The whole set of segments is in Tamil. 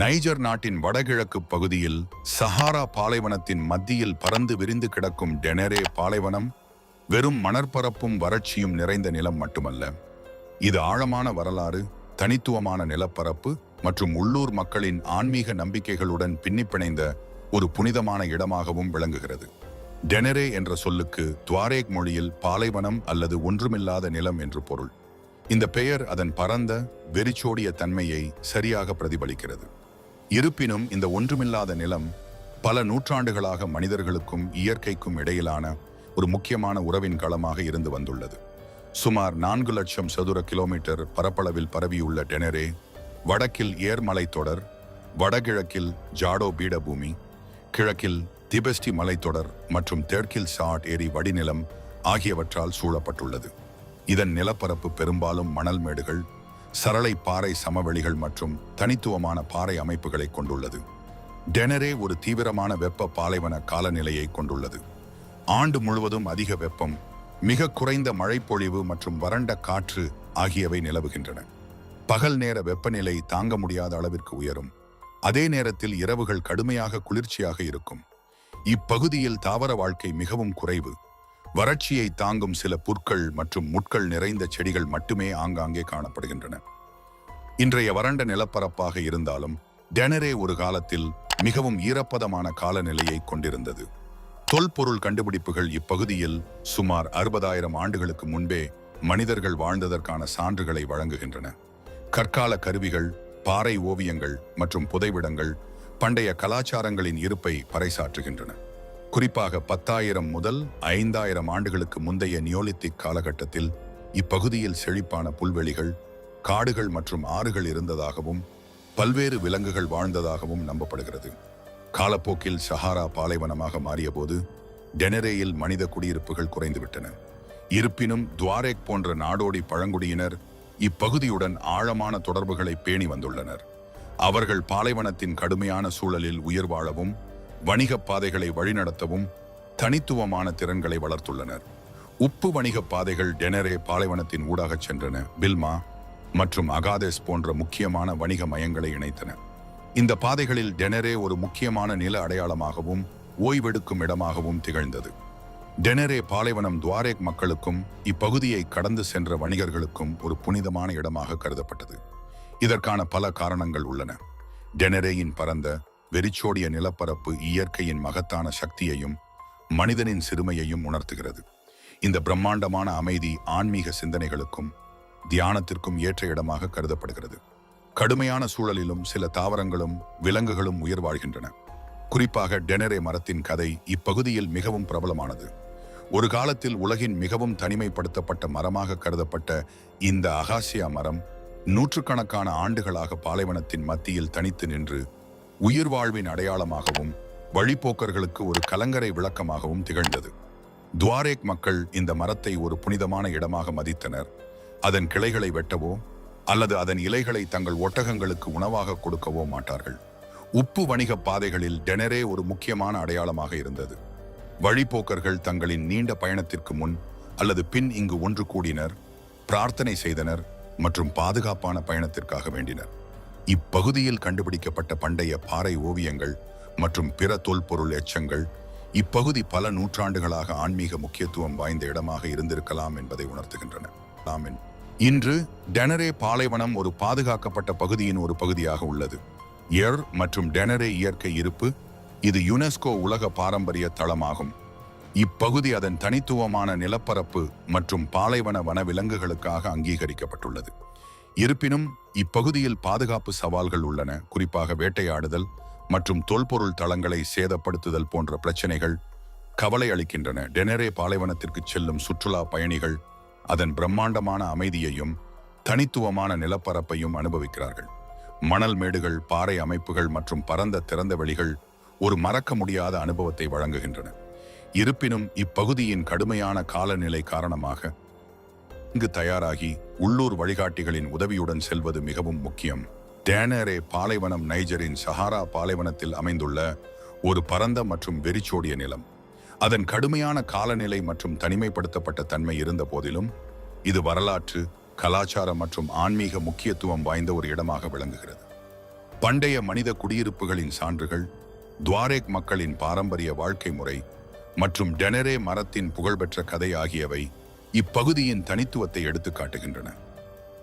நைஜர் நாட்டின் வடகிழக்கு பகுதியில் சஹாரா பாலைவனத்தின் மத்தியில் பறந்து விரிந்து கிடக்கும் டெனரே பாலைவனம் வெறும் மணற்பரப்பும் வறட்சியும் நிறைந்த நிலம் மட்டுமல்ல. இது ஆழமான வரலாறு தனித்துவமான நிலப்பரப்பு மற்றும் உள்ளூர் மக்களின் ஆன்மீக நம்பிக்கைகளுடன் பின்னிப்பிணைந்த ஒரு புனிதமான இடமாகவும் விளங்குகிறது. டெனரே என்ற சொல்லுக்கு துவாரேக் மொழியில் பாலைவனம் அல்லது ஒன்றுமில்லாத நிலம் என்று பொருள். இந்த பெயர் அதன் பரந்த வெறிச்சோடிய தன்மையை சரியாக பிரதிபலிக்கிறது. இருப்பினும் இந்த ஒன்றுமில்லாத நிலம் பல நூற்றாண்டுகளாக மனிதர்களுக்கும் இயற்கைக்கும் இடையிலான ஒரு முக்கியமான உறவின் களமாக இருந்து வந்துள்ளது. சுமார் நான்கு லட்சம் சதுர கிலோமீட்டர் பரப்பளவில் பரவியுள்ள டெனரே வடக்கில் ஏர்மலை தொடர் வடகிழக்கில் ஜாடோ பீடபூமி கிழக்கில் திபெஸ்டி மலைத்தொடர் மற்றும் தெற்கில் சாட் ஏரி வடிநிலம் ஆகியவற்றால் சூழப்பட்டுள்ளது. இதன் நிலப்பரப்பு பெரும்பாலும் மணல் மேடுகள் சரளை பாறை சமவெளிகள் மற்றும் தனித்துவமான பாறை அமைப்புகளை கொண்டுள்ளது. டெனரே ஒரு தீவிரமான வெப்ப பாலைவன காலநிலையை கொண்டுள்ளது. ஆண்டு முழுவதும் அதிக வெப்பம் மிக குறைந்த மழைப்பொழிவு மற்றும் வறண்ட காற்று ஆகியவை நிலவுகின்றன. பகல் நேர வெப்பநிலை தாங்க முடியாத அளவிற்கு உயரும். அதே நேரத்தில் இரவுகள் கடுமையாக குளிர்ச்சியாக இருக்கும். இப்பகுதியில் தாவர வாழ்க்கை மிகவும் குறைவு. வறட்சியை தாங்கும் சில புற்கள் மற்றும் முட்கள் நிறைந்த செடிகள் மட்டுமே ஆங்காங்கே காணப்படுகின்றன. இன்றைய வறண்ட நிலப்பரப்பாக இருந்தாலும் டெனரே ஒரு காலத்தில் மிகவும் ஈரப்பதமான காலநிலையை கொண்டிருந்தது. தொல்பொருள் கண்டுபிடிப்புகள் இப்பகுதியில் சுமார் அறுபதாயிரம் ஆண்டுகளுக்கு முன்பே மனிதர்கள் வாழ்ந்ததற்கான சான்றுகளை வழங்குகின்றன. கற்கால கருவிகள் பாறை ஓவியங்கள் மற்றும் புதைவிடங்கள் பண்டைய கலாச்சாரங்களின் இருப்பை பறைசாற்றுகின்றன. குறிப்பாக பத்தாயிரம் முதல் ஐந்தாயிரம் ஆண்டுகளுக்கு முந்தைய நியோலித்திக் காலகட்டத்தில் இப்பகுதியில் செழிப்பான புல்வெளிகள் காடுகள் மற்றும் ஆறுகள் இருந்ததாகவும் பல்வேறு விலங்குகள் வாழ்ந்ததாகவும் நம்பப்படுகிறது. காலப்போக்கில் சஹாரா பாலைவனமாக மாறியபோது டெனரேயில் மனித குடியிருப்புகள் குறைந்துவிட்டன. இருப்பினும் துவாரேக் போன்ற நாடோடி பழங்குடியினர் இப்பகுதியுடன் ஆழமான தொடர்புகளை பேணி வந்துள்ளனர். அவர்கள் பாலைவனத்தின் கடுமையான சூழலில் உயிர் வாழவும் வணிகப் பாதைகளை வழிநடத்தவும் தனித்துவமான திறன்களை வளர்த்துள்ளனர். உப்பு வணிகப் பாதைகள் டெனரே பாலைவனத்தின் ஊடாகச் சென்றன. பில்மா மற்றும் அகாதேஸ் போன்ற முக்கியமான வணிக மையங்களை இணைத்தன. இந்த பாதைகளில் டெனரே ஒரு முக்கியமான நில அடையாளமாகவும் ஓய்வெடுக்கும் இடமாகவும் திகழ்ந்தது. டெனரே பாலைவனம் துவாரேக் மக்களுக்கும் இப்பகுதியை கடந்து சென்ற வணிகர்களுக்கும் ஒரு புனிதமான இடமாக கருதப்பட்டது. இதற்கான பல காரணங்கள் உள்ளன. டெனரேயின் பரந்த வெறிச்சோடிய நிலப்பரப்பு இயற்கையின் மகத்தான சக்தியையும் மனிதனின் சிறுமையையும் உணர்த்துகிறது. இந்த பிரம்மாண்டமான அமைதி ஆன்மீக சிந்தனைகளுக்கும் தியானத்திற்கும் ஏற்ற இடமாக கருதப்படுகிறது. கடுமையான சூழலிலும் சில தாவரங்களும் விலங்குகளும் உயிர் வாழ்கின்றன. குறிப்பாக டெனரே மரத்தின் கதை இப்பகுதியில் மிகவும் பிரபலமானது. ஒரு காலத்தில் உலகின் மிகவும் தனிமைப்படுத்தப்பட்ட மரமாக கருதப்பட்ட இந்த அகாசியா மரம் நூற்றுக்கணக்கான ஆண்டுகளாக பாலைவனத்தின் மத்தியில் தனித்து நின்று உயிர் வாழ்வின் அடையாளமாகவும் வழிப்போக்கர்களுக்கு ஒரு கலங்கரை விளக்கமாகவும் திகழ்ந்தது. துவாரேக் மக்கள் இந்த மரத்தை ஒரு புனிதமான இடமாக மதித்தனர். அதன் கிளைகளை வெட்டவோ அல்லது அதன் இலைகளை தங்கள் ஒட்டகங்களுக்கு உணவாக கொடுக்கவோ மாட்டார்கள். உப்பு வணிக பாதைகளில் டெனரே ஒரு முக்கியமான அடையாளமாக இருந்தது. வழிப்போக்கர்கள் தங்களின் நீண்ட பயணத்திற்கு முன் அல்லது பின் இங்கு ஒன்று கூடினர் பிரார்த்தனை செய்தனர் மற்றும் பாதுகாப்பான பயணத்திற்காக வேண்டினர். இப்பகுதியில் கண்டுபிடிக்கப்பட்ட பண்டைய பாறை ஓவியங்கள் மற்றும் பிற தொல்பொருள் எச்சங்கள் இப்பகுதி பல நூற்றாண்டுகளாக ஆன்மீக முக்கியத்துவம் வாய்ந்த இடமாக இருந்திருக்கலாம் என்பதை உணர்த்துகின்றன. இன்று டெனரே பாலைவனம் ஒரு பாதுகாக்கப்பட்ட பகுதியின் ஒரு பகுதியாக உள்ளது. எர் மற்றும் டெனரே இயற்கை இருப்பு இது யுனெஸ்கோ உலக பாரம்பரிய தளமாகும். இப்பகுதி அதன் தனித்துவமான நிலப்பரப்பு மற்றும் பாலைவன வனவிலங்குகளுக்காக அங்கீகரிக்கப்பட்டுள்ளது. இருப்பினும் இப்பகுதியில் பாதுகாப்பு சவால்கள் உள்ளன. குறிப்பாக வேட்டையாடுதல் மற்றும் தொல்பொருள் தளங்களை சேதப்படுத்துதல் போன்ற பிரச்சனைகள் கவலை அளிக்கின்றன. டெனரே பாலைவனத்திற்கு செல்லும் சுற்றுலா பயணிகள் அதன் பிரம்மாண்டமான அமைதியையும் தனித்துவமான நிலப்பரப்பையும் அனுபவிக்கிறார்கள். மணல் மேடுகள் பாறை அமைப்புகள் மற்றும் பரந்த திறந்த வெளிகள் ஒரு மறக்க முடியாத அனுபவத்தை வழங்குகின்றன. இருப்பினும் இப்பகுதியின் கடுமையான காலநிலை காரணமாக இங்கு தயாராகி உள்ளூர் வழிகாட்டிகளின் உதவியுடன் செல்வது மிகவும் முக்கியம். டேனரே பாலைவனம் நைஜரின் சஹாரா பாலைவனத்தில் அமைந்துள்ள ஒரு பரந்த மற்றும் வெறிச்சோடிய நிலம். அதன் கடுமையான காலநிலை மற்றும் தனிமைப்படுத்தப்பட்ட தன்மை இருந்த போதிலும் இது வரலாற்று கலாச்சார மற்றும் ஆன்மீக முக்கியத்துவம் வாய்ந்த ஒரு இடமாக விளங்குகிறது. பண்டைய மனித குடியிருப்புகளின் சான்றுகள் துவாரேக் மக்களின் பாரம்பரிய வாழ்க்கை முறை மற்றும் டெனரே மரத்தின் புகழ்பெற்ற கதை ஆகியவை இப்பகுதியின் தனித்துவத்தை எடுத்து காட்டுகின்றன.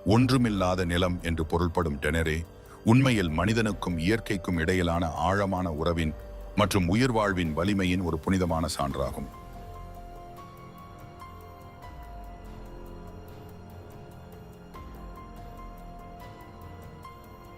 ஒன்றுமில்லாத நிலம் என்று பொருள்படும் டெனரே உண்மையில் மனிதனுக்கும் இயற்கைக்கும் இடையிலான ஆழமான உறவின் மற்றும் உயிர் வாழ்வின் வலிமையின் ஒரு புனிதமான சான்றாகும்.